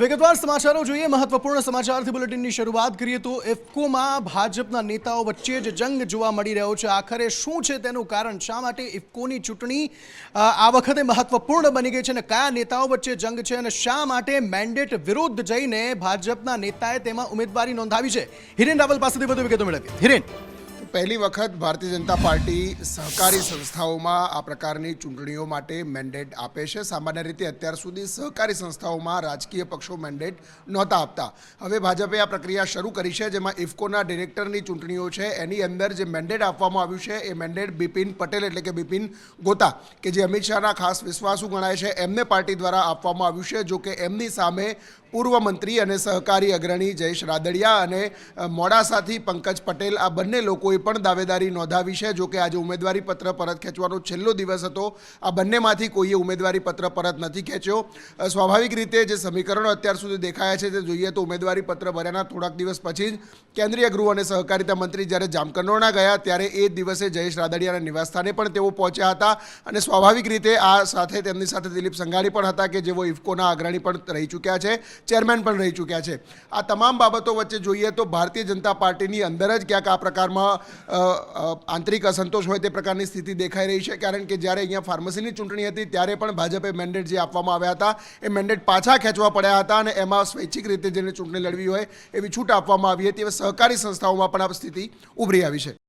વિગતવાર સમાચારો જોઈએ. મહત્વપૂર્ણ સમાચારથી બુલેટિનની શરૂઆત કરીએ તો ઇફકોમાં ભાજપના નેતાઓ વચ્ચે જ જંગ જોવા મળી રહ્યો છે. આખરે શું છે તેનું કારણ? શા માટે ઇફકોની ચૂંટણી આ વખતે મહત્વપૂર્ણ બની ગઈ છે અને કયા નેતાઓ વચ્ચે જંગ છે અને શા માટે મેન્ડેટ વિરુદ્ધ જઈને ભાજપના નેતાએ તેમાં ઉમેદવારી નોંધાવી છે? હિરેન રાવલ પાસેથી વધુ વિગતો મેળવીએ. હિરેન. પહેલી વખત ભારતીય જનતા પાર્ટી સહકારી સંસ્થાઓમાં આ પ્રકારની ચૂંટણીઓ માટે મેન્ડેટ આપે છે. સામાન્ય રીતે અત્યાર સુધી સહકારી સંસ્થાઓમાં રાજકીય પક્ષો મેન્ડેટ નહોતા આપતા. હવે ભાજપે આ પ્રક્રિયા શરૂ કરી છે, જેમાં ઇફકોના ડિરેક્ટરની ચૂંટણીઓ છે. એની અંદર જે મેન્ડેટ આપવામાં આવ્યું છે, એ મેન્ડેટ બિપિન પટેલ એટલે કે બિપિન ગોતા, કે જે અમિત શાહના ખાસ વિશ્વાસુ ગણાય છે. એમને પાર્ટી દ્વારા આપવામાં આવ્યું છે, જો કે એમની સામે પૂર્વ મંત્રી અને સહકારી અગ્રણી જયેશ રાદડિયા અને મોડાસાથી પંકજ પટેલ આ બંને લોકોએ પણ દાવેદારી નોંધાવી છે. જોકે આજે ઉમેદવારી પત્ર પરત ખેંચવાનો છેલ્લો દિવસ હતો. આ બંનેમાંથી કોઈએ ઉમેદવારી પત્ર પરત નથી ખેંચ્યો. સ્વાભાવિક રીતે જે સમીકરણો અત્યાર સુધી દેખાયા છે તે જોઈએ તો ઉમેદવારી પત્ર ભર્યાના થોડાક દિવસ પછી જ કેન્દ્રીય ગૃહ અને સહકારિતા મંત્રી જ્યારે જામકંડોરણા ગયા ત્યારે એ દિવસે જયેશ રાદડિયાના નિવાસસ્થાને પણ તેઓ પહોંચ્યા હતા. અને સ્વાભાવિક રીતે આ સાથે તેમની સાથે દિલીપ સંઘાણી પણ હતા કે જેઓ ઇફકોના અગ્રણી પણ રહી ચૂક્યા છે. ચેરમેન પણ રહી ચૂક્યા છે. આ તમામ બાબતો વચ્ચે જોઈએ તો ભારતીય જનતા પાર્ટીની અંદર જ ક્યાંક આ પ્રકારમાં આંતરિક અસંતોષ હોય તે પ્રકારની સ્થિતિ દેખાઈ રહી છે. કારણ કે જ્યારે અહીંયા ફાર્મસીની ચૂંટણી હતી ત્યારે પણ ભાજપે મેન્ડેટ જે આપવામાં આવ્યા હતા, એ મેન્ડેટ પાછા ખેંચવા પડ્યા હતા અને એમાં સ્વૈચ્છિક રીતે જેને ચૂંટણી લડવી હોય એવી છૂટ આપવામાં આવી હતી હવે સહકારી સંસ્થાઓમાં પણ આ સ્થિતિ ઉભરી આવી છે.